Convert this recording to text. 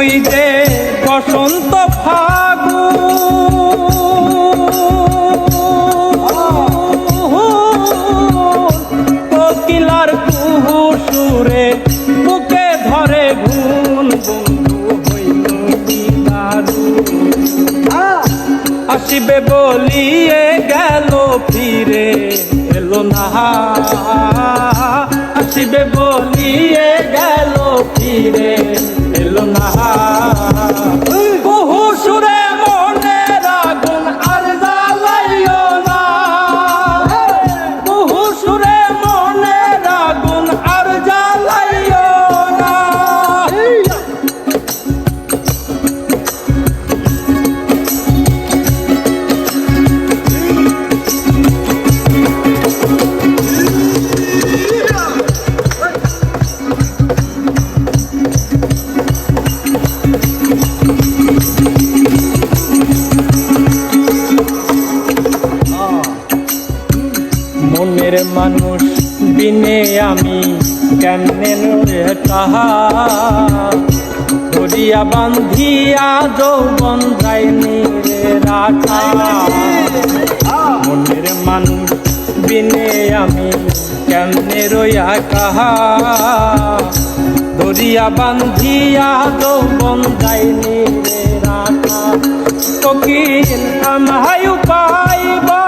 ওই যে বসন্ত ফাগু কোকিলার কুহু সুরে বুকে ধরে বন্ধু হইল আসিবে বলিয়ে গেল ফিরে এলো না। আসিবে বলিয়ে গেল ফিরে এলো না মনের মানুষ বিনে আমি কেমনে তাহা? ধরিয়া বান্ধিয়া যৌবন যায়নি রাখা। মনের মানুষ বিনে আমি কেমনে রইয়া কাহা ধরিয়া বান্ধিয়া যৌবন যায়নি রাখা। কোকিল আমায় পাইবা?